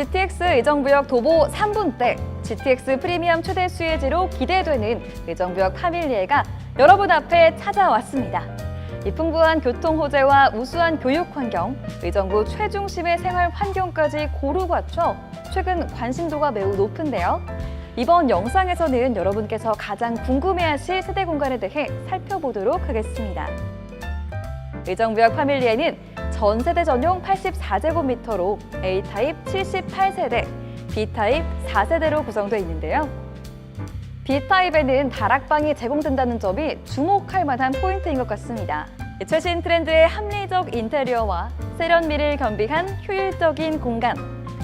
GTX 의정부역 도보 3분대, GTX 프리미엄 최대 수혜지로 기대되는 의정부역 파밀리에가 여러분 앞에 찾아왔습니다. 이 풍부한 교통 호재와 우수한 교육 환경, 의정부 최중심의 생활 환경까지 고루 갖춰 최근 관심도가 매우 높은데요. 이번 영상에서는 여러분께서 가장 궁금해하실 세대 공간에 대해 살펴보도록 하겠습니다. 의정부역 파밀리에는 전 세대 전용 84제곱미터로 A타입 78세대, B타입 4세대로 구성되어 있는데요. B타입에는 다락방이 제공된다는 점이 주목할 만한 포인트인 것 같습니다. 최신 트렌드의 합리적 인테리어와 세련미를 겸비한 효율적인 공간.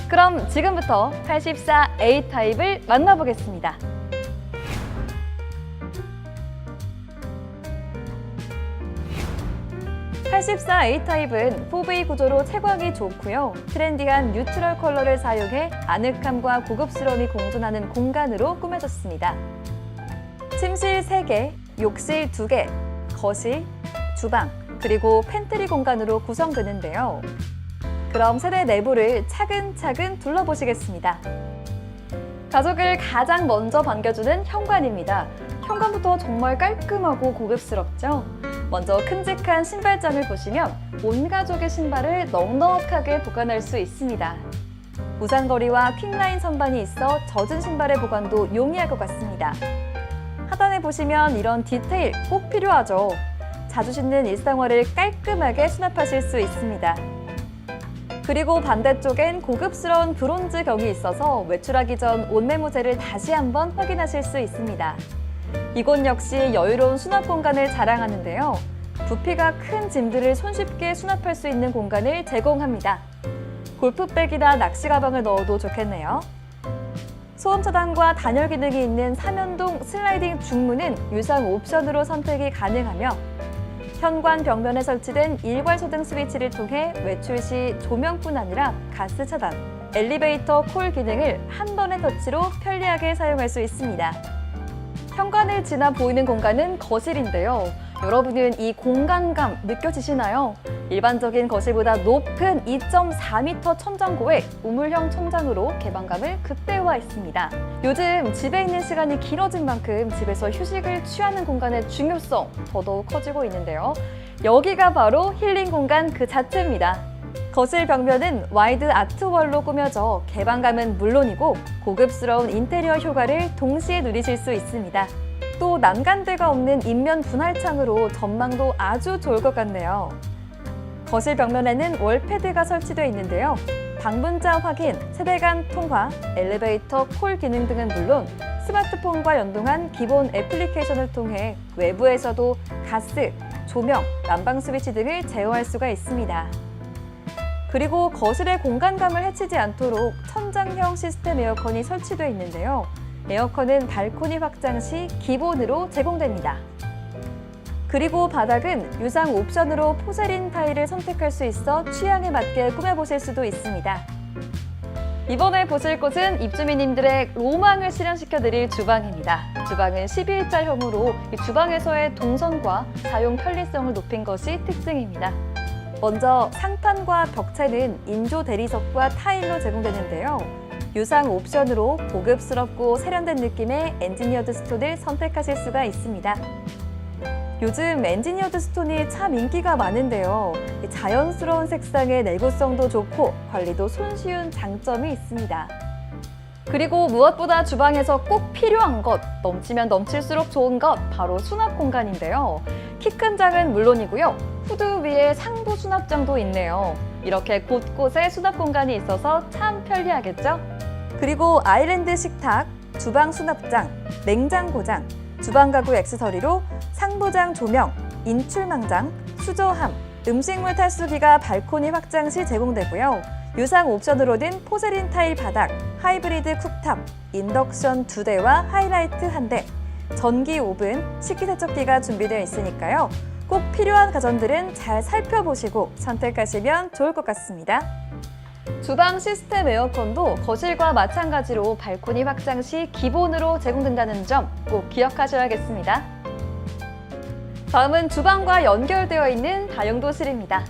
그럼 지금부터 84 A타입을 만나보겠습니다. 84 A타입은 4V 구조로 채광이 좋고요. 트렌디한 뉴트럴 컬러를 사용해 아늑함과 고급스러움이 공존하는 공간으로 꾸며졌습니다. 침실 3개, 욕실 2개, 거실, 주방, 그리고 팬트리 공간으로 구성되는데요. 그럼 세대 내부를 차근차근 둘러보시겠습니다. 가족을 가장 먼저 반겨주는 현관입니다. 현관부터 정말 깔끔하고 고급스럽죠? 먼저 큼직한 신발장을 보시면 온 가족의 신발을 넉넉하게 보관할 수 있습니다. 우산거리와 퀵라인 선반이 있어 젖은 신발의 보관도 용이할 것 같습니다. 하단에 보시면 이런 디테일 꼭 필요하죠. 자주 씻는 일상화를 깔끔하게 수납하실 수 있습니다. 그리고 반대쪽엔 고급스러운 브론즈 격이 있어서 외출하기 전 옷매무새를 다시 한번 확인하실 수 있습니다. 이곳 역시 여유로운 수납 공간을 자랑하는데요. 부피가 큰 짐들을 손쉽게 수납할 수 있는 공간을 제공합니다. 골프백이나 낚시 가방을 넣어도 좋겠네요. 소음 차단과 단열 기능이 있는 삼연동 슬라이딩 중문은 유상 옵션으로 선택이 가능하며 현관 벽면에 설치된 일괄 소등 스위치를 통해 외출 시 조명뿐 아니라 가스 차단, 엘리베이터 콜 기능을 한 번의 터치로 편리하게 사용할 수 있습니다. 현관을 지나 보이는 공간은 거실인데요. 여러분은 이 공간감 느껴지시나요? 일반적인 거실보다 높은 2.4m 천장고에 우물형 천장으로 개방감을 극대화했습니다. 요즘 집에 있는 시간이 길어진 만큼 집에서 휴식을 취하는 공간의 중요성 더더욱 커지고 있는데요. 여기가 바로 힐링 공간 그 자체입니다. 거실 벽면은 와이드 아트월로 꾸며져 개방감은 물론이고 고급스러운 인테리어 효과를 동시에 누리실 수 있습니다. 또 난간대가 없는 인면 분할창으로 전망도 아주 좋을 것 같네요. 거실 벽면에는 월패드가 설치되어 있는데요. 방문자 확인, 세대 간 통화, 엘리베이터 콜 기능 등은 물론 스마트폰과 연동한 기본 애플리케이션을 통해 외부에서도 가스, 조명, 난방 스위치 등을 제어할 수가 있습니다. 그리고 거실의 공간감을 해치지 않도록 천장형 시스템 에어컨이 설치되어 있는데요. 에어컨은 발코니 확장 시 기본으로 제공됩니다. 그리고 바닥은 유상 옵션으로 포세린 타일을 선택할 수 있어 취향에 맞게 꾸며보실 수도 있습니다. 이번에 보실 곳은 입주민님들의 로망을 실현시켜드릴 주방입니다. 주방은 11자형으로 주방에서의 동선과 사용 편리성을 높인 것이 특징입니다. 먼저 상판과 벽체는 인조 대리석과 타일로 제공되는데요. 유상 옵션으로 고급스럽고 세련된 느낌의 엔지니어드 스톤을 선택하실 수가 있습니다. 요즘 엔지니어드 스톤이 참 인기가 많은데요. 이 자연스러운 색상의 내구성도 좋고 관리도 손쉬운 장점이 있습니다. 그리고 무엇보다 주방에서 꼭 필요한 것, 넘치면 넘칠수록 좋은 것, 바로 수납 공간인데요. 키 큰 장은 물론이고요. 후드 위에 상부 수납장도 있네요. 이렇게 곳곳에 수납 공간이 있어서 참 편리하겠죠? 그리고 아일랜드 식탁, 주방 수납장, 냉장고장, 주방 가구 액세서리로 상부장 조명, 인출망장, 수저함, 음식물 탈수기가 발코니 확장 시 제공되고요. 유상 옵션으로는 포세린 타일 바닥, 하이브리드 쿡탑, 인덕션 두 대와 하이라이트 한 대, 전기 오븐, 식기세척기가 준비되어 있으니까요. 꼭 필요한 가전들은 잘 살펴보시고 선택하시면 좋을 것 같습니다. 주방 시스템 에어컨도 거실과 마찬가지로 발코니 확장 시 기본으로 제공된다는 점 꼭 기억하셔야겠습니다. 다음은 주방과 연결되어 있는 다용도실입니다.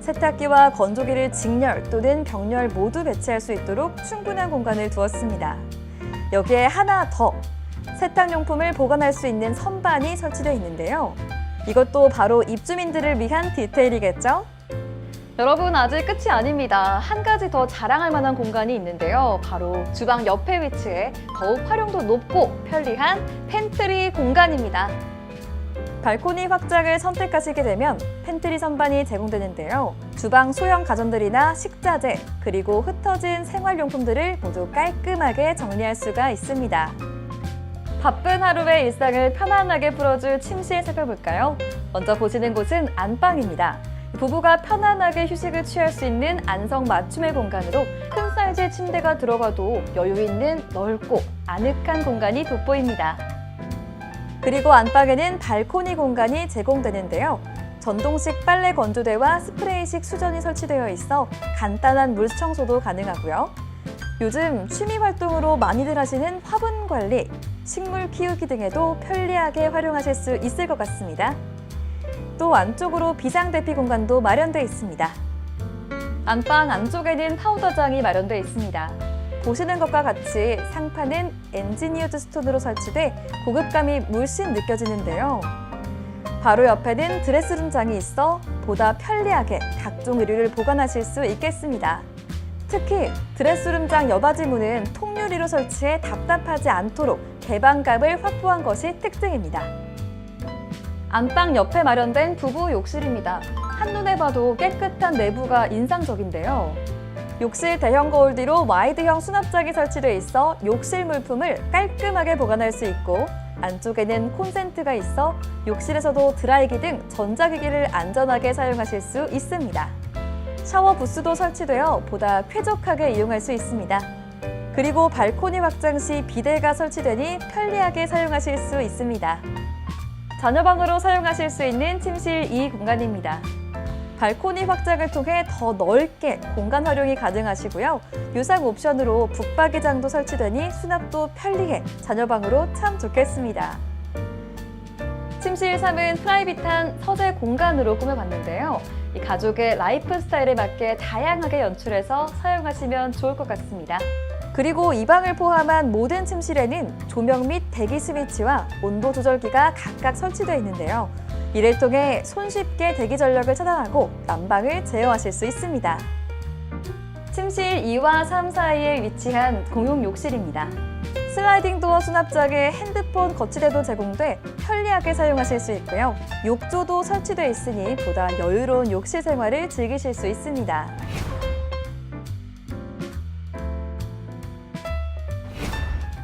세탁기와 건조기를 직렬 또는 병렬 모두 배치할 수 있도록 충분한 공간을 두었습니다. 여기에 하나 더 세탁용품을 보관할 수 있는 선반이 설치되어 있는데요. 이것도 바로 입주민들을 위한 디테일이겠죠? 여러분 아직 끝이 아닙니다. 한 가지 더 자랑할 만한 공간이 있는데요. 바로 주방 옆에 위치해 더욱 활용도 높고 편리한 팬트리 공간입니다. 발코니 확장을 선택하시게 되면 팬트리 선반이 제공되는데요. 주방 소형 가전들이나 식자재, 그리고 흩어진 생활용품들을 모두 깔끔하게 정리할 수가 있습니다. 바쁜 하루의 일상을 편안하게 풀어줄 침실 살펴볼까요? 먼저 보시는 곳은 안방입니다. 부부가 편안하게 휴식을 취할 수 있는 안성 맞춤의 공간으로 큰 사이즈의 침대가 들어가도 여유 있는 넓고 아늑한 공간이 돋보입니다. 그리고 안방에는 발코니 공간이 제공되는데요. 전동식 빨래 건조대와 스프레이식 수전이 설치되어 있어 간단한 물 청소도 가능하고요. 요즘 취미 활동으로 많이들 하시는 화분 관리, 식물 키우기 등에도 편리하게 활용하실 수 있을 것 같습니다. 또 안쪽으로 비상 대피 공간도 마련되어 있습니다. 안방 안쪽에는 파우더장이 마련되어 있습니다. 보시는 것과 같이 상판은 엔지니어드 스톤으로 설치돼 고급감이 물씬 느껴지는데요. 바로 옆에는 드레스룸 장이 있어 보다 편리하게 각종 의류를 보관하실 수 있겠습니다. 특히 드레스룸장 여바지 문은 통유리로 설치해 답답하지 않도록 개방감을 확보한 것이 특징입니다. 안방 옆에 마련된 부부 욕실입니다. 한눈에 봐도 깨끗한 내부가 인상적인데요. 욕실 대형 거울 뒤로 와이드형 수납장이 설치돼 있어 욕실 물품을 깔끔하게 보관할 수 있고 안쪽에는 콘센트가 있어 욕실에서도 드라이기 등 전자기기를 안전하게 사용하실 수 있습니다. 샤워 부스도 설치되어 보다 쾌적하게 이용할 수 있습니다. 그리고 발코니 확장 시 비데가 설치되니 편리하게 사용하실 수 있습니다. 자녀방으로 사용하실 수 있는 침실 이 공간입니다. 발코니 확장을 통해 더 넓게 공간 활용이 가능하시고요. 유상 옵션으로 북박이장도 설치되니 수납도 편리해 자녀방으로 참 좋겠습니다. 침실 3은 프라이빗한 서재 공간으로 꾸며봤는데요. 이 가족의 라이프 스타일에 맞게 다양하게 연출해서 사용하시면 좋을 것 같습니다. 그리고 이 방을 포함한 모든 침실에는 조명 및 대기 스위치와 온도 조절기가 각각 설치되어 있는데요. 이를 통해 손쉽게 대기 전력을 차단하고 난방을 제어하실 수 있습니다. 침실 2와 3 사이에 위치한 공용 욕실입니다. 슬라이딩 도어 수납장에 핸드폰 거치대도 제공돼 편리하게 사용하실 수 있고요. 욕조도 설치되어 있으니 보다 여유로운 욕실 생활을 즐기실 수 있습니다.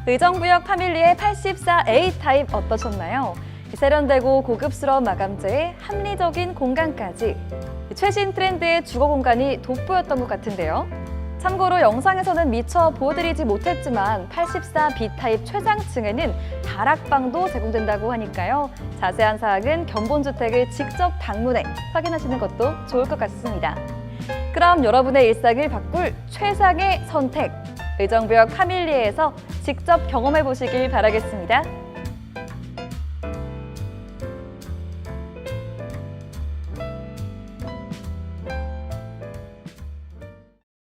의정부역 파밀리의 84A 타입 어떠셨나요? 세련되고 고급스러운 마감재에 합리적인 공간까지 최신 트렌드의 주거 공간이 돋보였던 것 같은데요. 참고로 영상에서는 미처 보여드리지 못했지만 84B 타입 최상층에는 다락방도 제공된다고 하니까요. 자세한 사항은 견본주택을 직접 방문해 확인하시는 것도 좋을 것 같습니다. 그럼 여러분의 일상을 바꿀 최상의 선택 의정부역 파밀리에서 직접 경험해 보시길 바라겠습니다.